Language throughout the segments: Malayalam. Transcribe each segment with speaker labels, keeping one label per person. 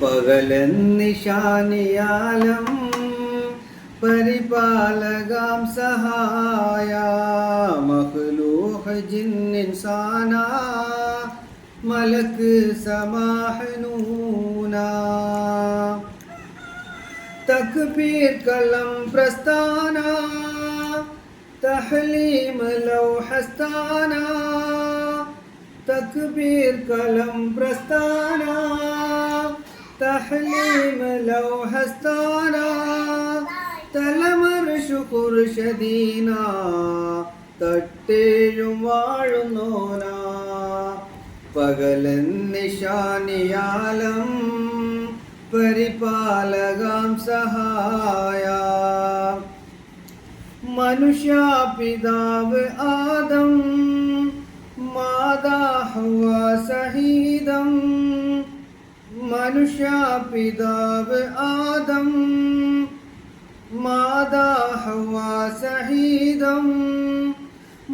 Speaker 1: പകലെന്നിശാനിയാലം പരിപാലകാം സഹായ മഹ്ലൂഹ ജിന്നിൻസാന മലക്ക് സമാഹനൂന. തക്ബീർ കലം പ്രസ്ഥാന തഹ്ലീം ലൗഹസ്ഥാന. തക്ബീർ കലം പ്രസ്ഥാന തഹ്ലീം لو തലമർ തലമറിഷു ഷദീന തട്ടേഴും വാഴുന്നോന പകലൻ നിശാനിയാലം പരിപാലകാം സഹായ. മനുഷ്യ പിതാവ് ആദം മാതാ ഹവ സഹീദം മനുഷ്യ പിതാവ് ആദം മാതാഹവാസഹീതം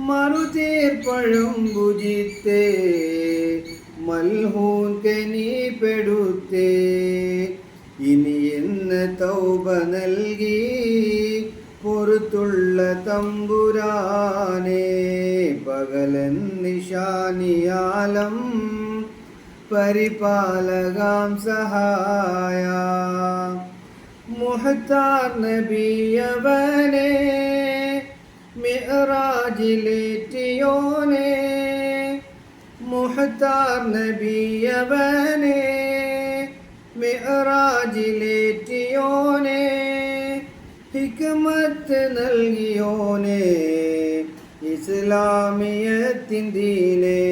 Speaker 1: മറുതീർപ്പഴും ഭുജിത്തേ മൽഹൂൻ കെനി പെടുത്തേ ഇനി എന്ന് തൗബ നൽകി പുറത്തുള്ള തമ്പുരാനെ പകലൻ നിശാനിയാലം പരിപാലകാം സഹായ. മുഹത്താർ നബിയവനെ മിറാജിലേറ്റിയോനെ മുഹത്താർ നബിയവനെ മിറാജിലേറ്റിയോനെ ഹിക്മത്ത് നൽകിയോനെ ഇസ്ലാമിയത്തിൻ ദീനെ.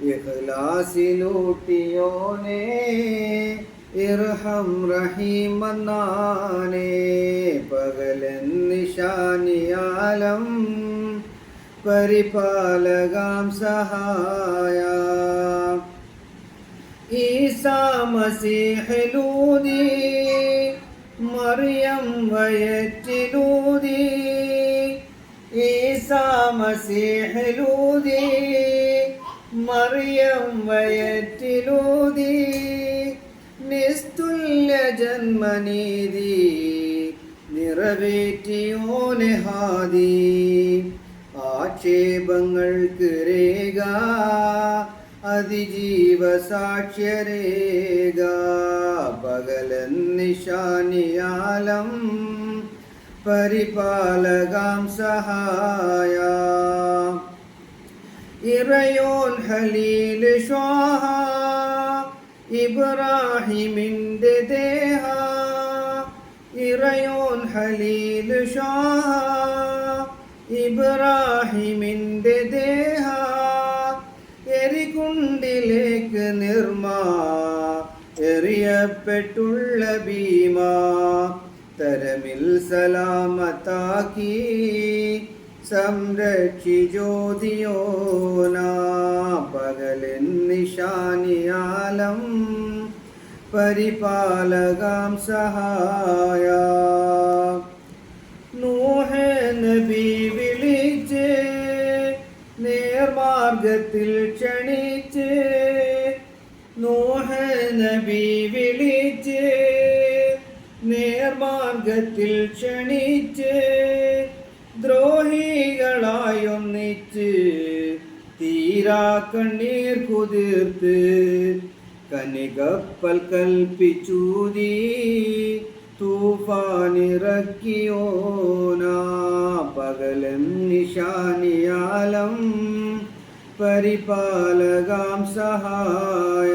Speaker 1: ഇഖ്ലാസിലൂട്ടിയോനെ ഇർഹം റഹീമനാനേ എന്നാനേ പകലൻ നിശാനിയാലം പരിപാലകാം സഹായ. ഈസാ മസീഹലൂതി മറിയം വയറ്റിലൂതി ഈസാ മസീഹലൂതി മറിയം വയറ്റിലൂതി നിസ്തുല്യ ജന്മനീതി നിറവേറ്റിയോനെ ഹാദി. ആക്ഷേപങ്ങൾക്ക് രേഖ അതിജീവ സാക്ഷ്യരേഖ പകലൻ നിശാനിയാലം പരിപാലകാം സഹായ ഇറയോൻ ഹലീൽ ഷാഹ ഇബ്രാഹിമിന്റെ ദേഹ. ഇറയോൻ ഹലീൽ ഷാഹ ഇബ്രാഹിമിന്റെ ദേഹ. എരികുണ്ടിലേക്ക് നിർമാ എറിയപ്പെട്ടുള്ള ഭീമ. തരമിൽ സലാമത്താക്കി സംരക്ഷി ജ്യോതിയോന പകലിൻ നിശാനിയാലം പരിപാലകാം സഹായ. നൂഹ നബി വിളിച്ച് നേർമാർഗത്തിൽ ക്ഷണിച്ച്. നൂഹ നബി വിളിച്ച് നേർമാർഗത്തിൽ ക്ഷണിച്ച്. ദ്രോഹികളായി ഒന്നിച്ച് തീരാ കണ്ണീർ കുതിർത്ത് കനികപ്പൽ കൽപ്പിച്ചൂതി തൂഫാനിറക്കിയോന പകലൻ നിശാനിയാലം പരിപാലകാം സഹായ.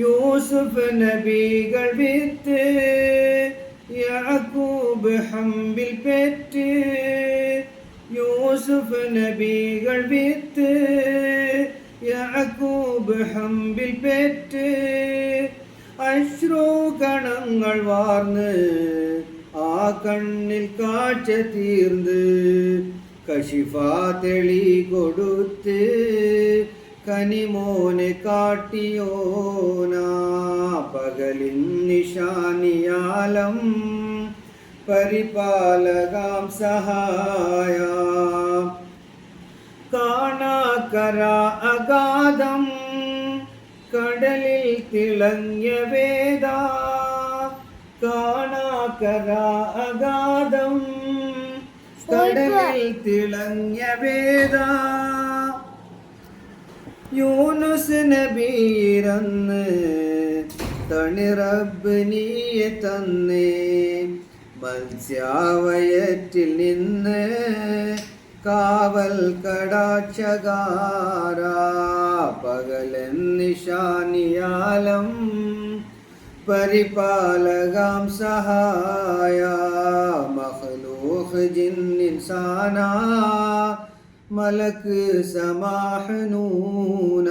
Speaker 1: യൂസുഫ് നബികൾ വിത്ത് യാക്കൂബ് ഹംബിൽ പെറ്റ് യൂസുഫ് നബികൾ വിത്ത്. യാക്കൂബ് ഹംബിൽ പെറ്റ് അശ്രു കണങ്ങൾ വാർന്ന് ആ കണ്ണിൽ കാഴ്ച തീർന്ന്. കശിഫ തെളി കൊടുത്ത് കനിമോനെ കാട്ടിയോനാ. പകലിൻ നിശാനിയാലം പരിപാലകാം സഹായ. കാണാക്കര അഗാധം കടലിൽ തിളങ്ങിയ വേദ. കാണാക്കര അഗാധം കടലിൽ തിളങ്ങിയ വേദ. യൂനുസ് നബീരന്ന് തണിറബ് നീയെ തന്നേ. മത്സ്യാവയറ്റിൽ നിന്ന് കാവൽ കടാക്ഷകാര. പകലൻ നിശാനിയാലം പരിപാലകാം സഹായ. മഖ്ലൂഖ് ജിന്നിൻസാന മലക്ക് സമാഹനൂന.